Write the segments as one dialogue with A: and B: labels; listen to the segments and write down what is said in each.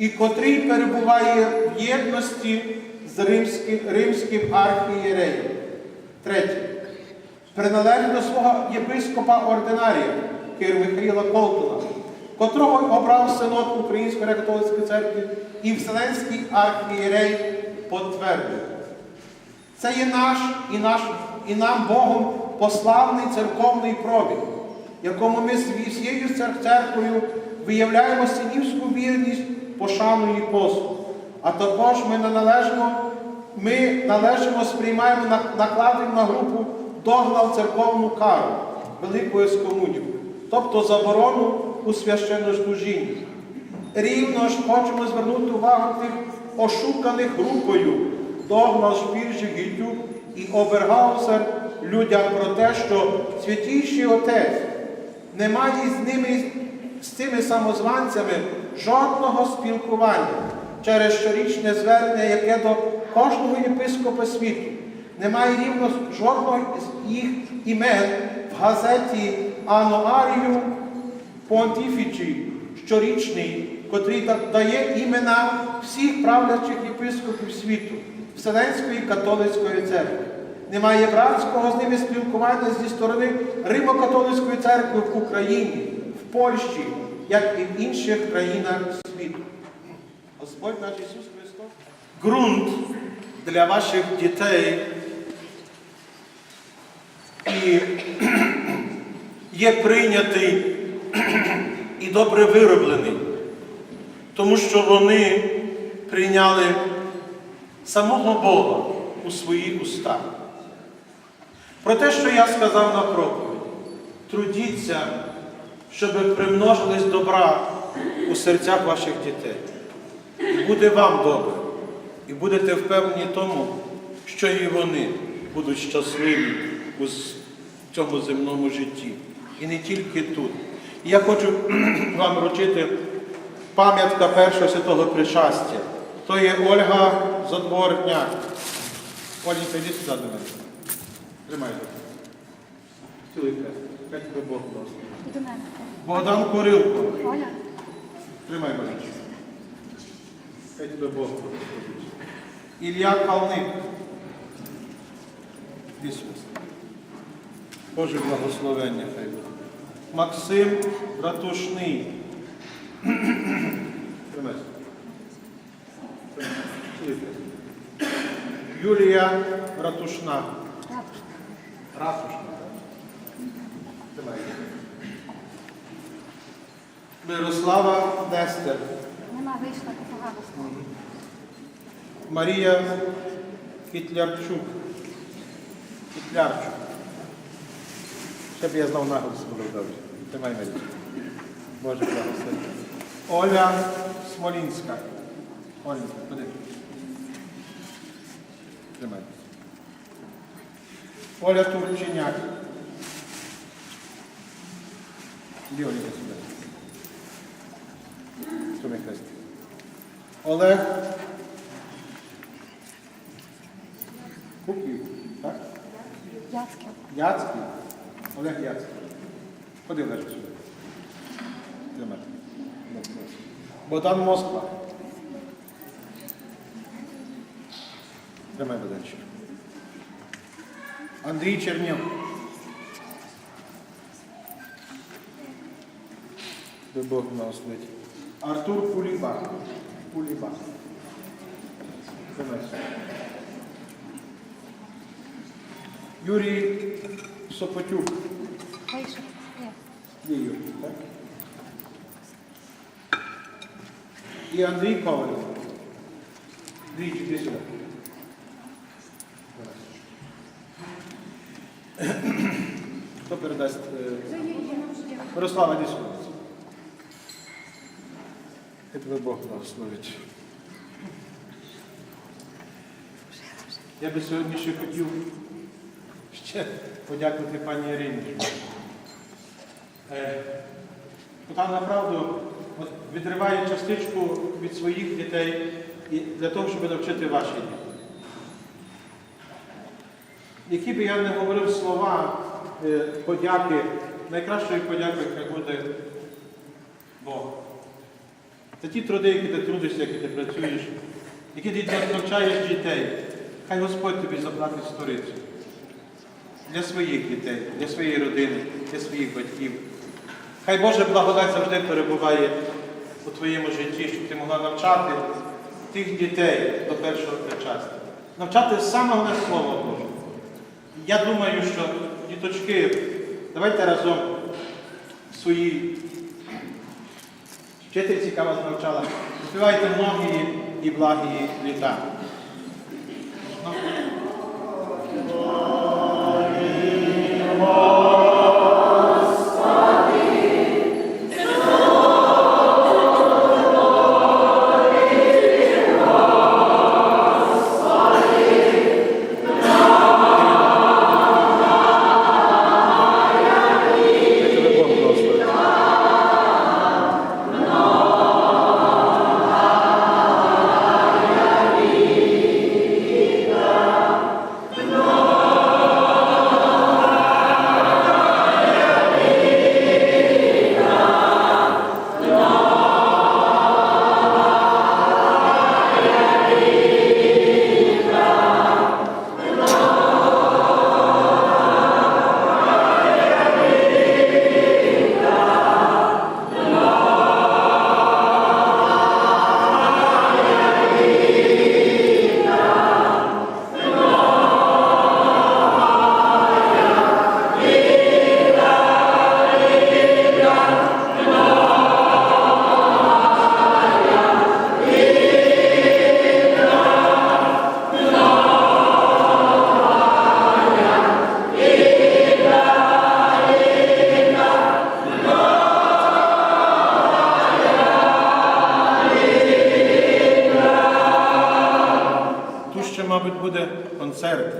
A: і котрий перебуває в єдності з римським, римським архієреєм. Третє. Приналежить до свого єпископа ординарія Кир Михаїла Колтуна, котрого обрав синод Української греко-католицької церкви і Вселенський архієрей потвердив. Це є наш і наш, і нам Богом пославний церковний пробіг, якому ми з всією церквою виявляємо синівську вірність, пошану і послуг. А також ми належимо, ми належимо, сприймаємо, на- на групу доглав церковну кару, велику ескомунію, тобто заборону у священнослужінні. Рівно ж хочемо звернути увагу тих ошуканих групою догма шпіржі гідю і обергаусер людям про те, що святійший Отець не має з ними, з цими самозванцями жодного спілкування через щорічне звернення, яке до кожного єпископа світу. Немає рівно жодного з їх імен в газеті Ануарію Понтіфічі щорічний, котрий дає імена всіх правлячих єпископів світу, Вселенської католицької церкви. Немає братського з ними спілкування зі сторони Римо-католицької церкви в Україні, в Польщі, як і в інших країнах світу. Господь наш Ісус Христос. Ґрунт для ваших дітей і є прийнятий і добре вироблений, тому що вони прийняли самого Бога у свої уста. Про те, що я сказав на проповіді, трудіться, щоб примножились добра у серцях ваших дітей. І буде вам добре, і будете впевнені тому, що і вони будуть щасливі у цьому земному житті. І не тільки тут. І я хочу вам вручити пам'ятка першого святого причастя. То є Ольга Задворняк. Оленька, йди сюди до мене. Тримай. Цілий хрест. Хай тебе Бог благословить. Богдан Курилко.
B: Оля,
A: Тримай Божечко. Хай тебе Бог благословить. Ілля Калник. Сюди. Боже благословення хай буде. Максим Ратушний. Тримай. Тримай. Цілий хрест. Юлія Ратушна. Ратушна. Тримай. Мирослава Нестер.
B: Нема вийшла погано слово.
A: Марія Кітлярчук. Кітлярчук. Ще б я знав наголос було добре. Тримай Марія. Боже благослови. Оля Смолінська. Оленька, куди? Тримай. Оля Турченяк. Іди, Сюди. Тримай хрест. Олег Куків, так?
B: Яцьке.
A: Яцький. Олег Яцький. Ходи лежи сюди. Тримай. Богдан Москва. Тримай Богданчик. Андрій Чернів. Дай Бог благословить. Артур Пуліба. Пуліба. Юрій Сопотюк.
B: Є.
A: Юрій, так? І Андрій Ковалів. Андрій, іди сюди. Хто передасть? е, Мирослава, іди сюди. Хай тебе Бог благословить. Я би сьогодні ще хотів ще подякувати пані Ірині. Вона направду от, відриває частичку від своїх дітей і для того, щоб навчити ваші діти. Які би я не говорив слова е, подяки, найкращою подякою хай буде Бог. За ті труди, які ти трудишся, які ти працюєш, які ти навчаєш дітей. Хай Господь тобі заплатить сторицю для своїх дітей, для своєї родини, для своїх батьків. Хай Божа благодать завжди перебуває у твоєму житті, щоб ти могла навчати тих дітей до першого причастя. Навчати самого на Слово Боже. Я думаю, що діточки, давайте разом свої вчительці, вас навчала, співайте многії і благі літа. Мабуть, буде концерт.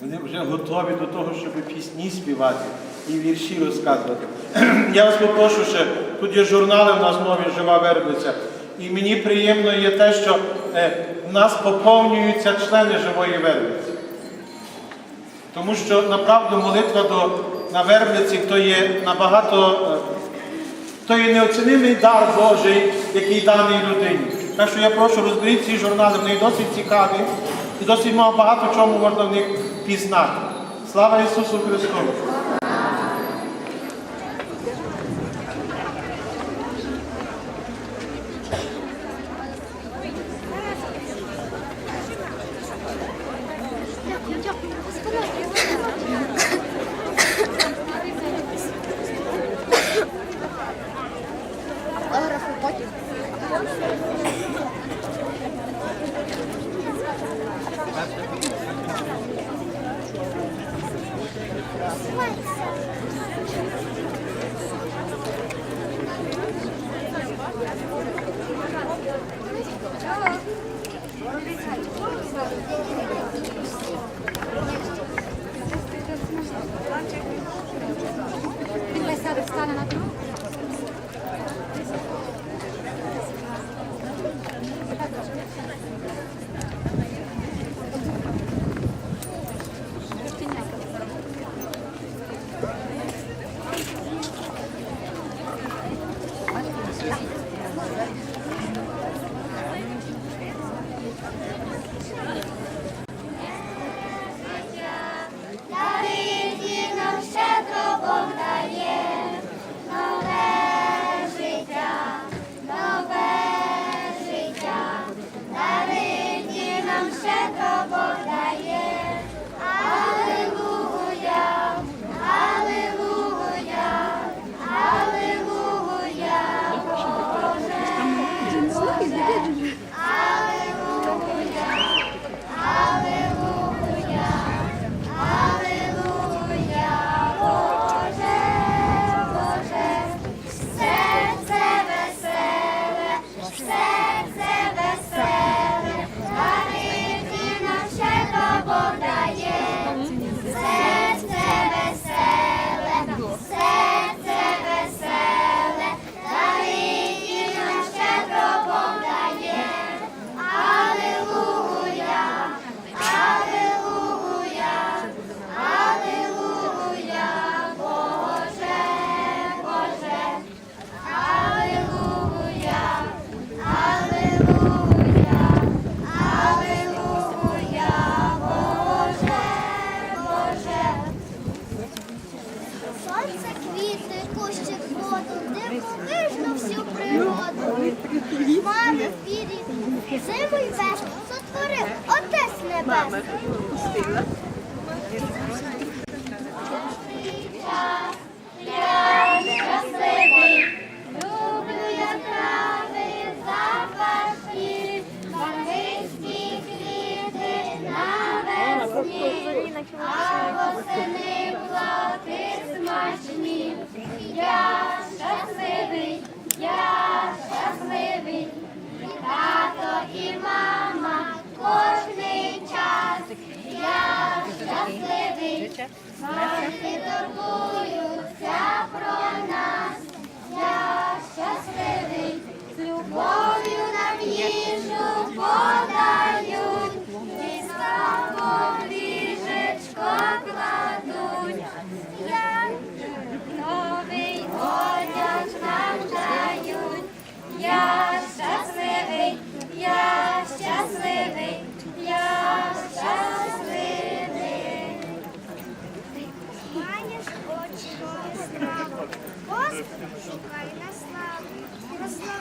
A: Вони вже готові до того, щоб пісні співати і вірші розказувати. Я вас попрошу ще, тут є журнали в нас нові Жива Вербиця. І мені приємно є те, що е, в нас поповнюються члени живої вербиці. Тому що направду молитва до, на вербиці то є набагато. е, то є неоцінимий дар Божий, який даний людині. Так що я прошу розберіть ці журнали, вони досить цікаві і досить багато чому можна в них пізнати. Слава Ісусу Христу!
C: Escala na cruz. створив Отець Небесний. Завжди турбуються про нас, я щасливий, з любов'ю нам їжу подають, і славу ліжечко кладуть.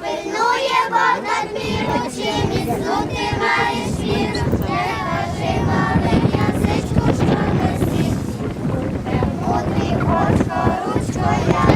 C: пильнує Богдан міру, і міцну ти маєш віру, не кажи малим язичку, що не січ, мудрий очко, ручко.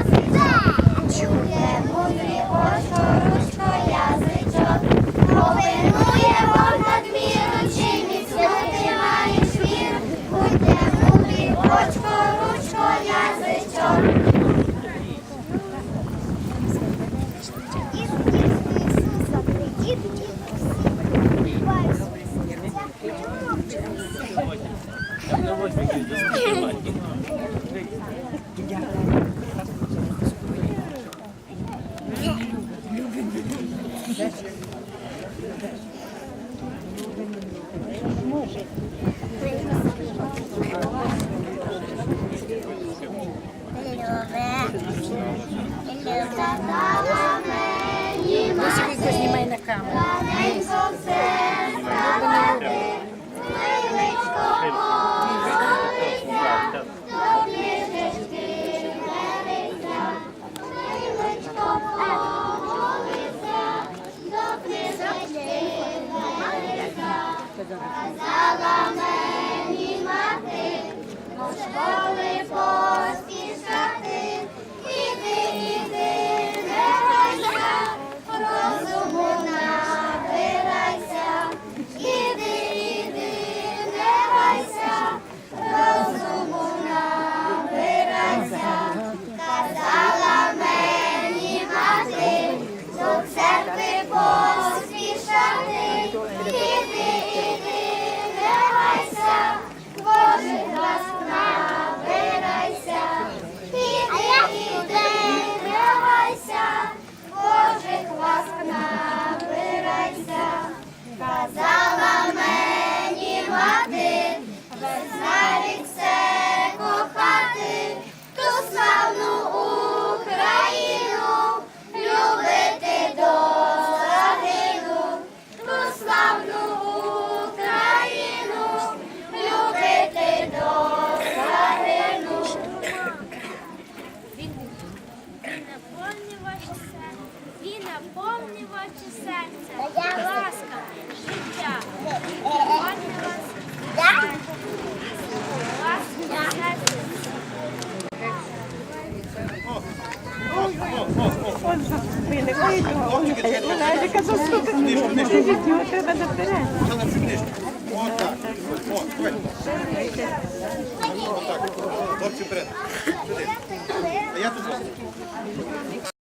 A: А я тут.